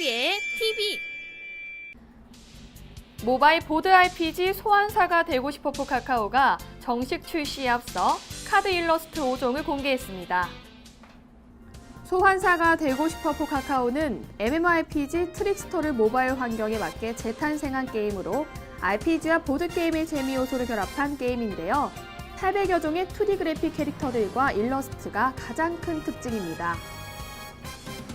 한글이의 TV 모바일 보드 RPG 소환사가 되고 싶어 포 카카오가 정식 출시에 앞서 카드 일러스트 5종을 공개했습니다. 소환사가 되고 싶어 포 카카오는 MMORPG 트릭스토를 모바일 환경에 맞게 재탄생한 게임으로 RPG와 보드게임의 재미 요소를 결합한 게임인데요. 800여 종의 2D 그래픽 캐릭터들과 일러스트가 가장 큰 특징입니다.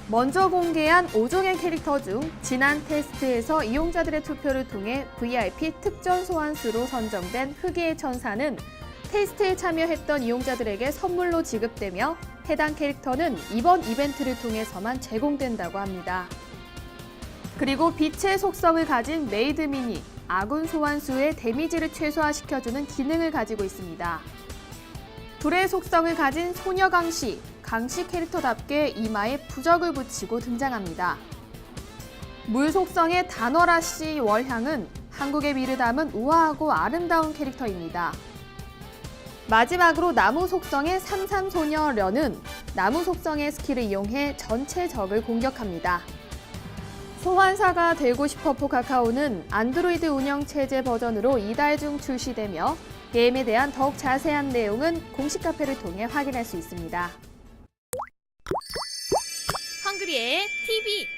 먼저 공개한 5종의 캐릭터 중 지난 테스트에서 이용자들의 투표를 통해 VIP 특전 소환수로 선정된 흑의의 천사는 테스트에 참여했던 이용자들에게 선물로 지급되며 해당 캐릭터는 이번 이벤트를 통해서만 제공된다고 합니다. 그리고 빛의 속성을 가진 메이드 미니, 아군 소환수의 데미지를 최소화시켜주는 기능을 가지고 있습니다. 불의 속성을 가진 소녀 강시, 강시 캐릭터답게 이마에 부적을 붙이고 등장합니다. 물 속성의 단월아 씨 월향은 한국의 미를 담은 우아하고 아름다운 캐릭터입니다. 마지막으로 나무 속성의 삼삼소녀련은 나무 속성의 스킬을 이용해 전체 적을 공격합니다. 소환사가 되고 싶어 포카카오는 안드로이드 운영체제 버전으로 이달 중 출시되며 게임에 대한 더욱 자세한 내용은 공식 카페를 통해 확인할 수 있습니다. 한글이의 TV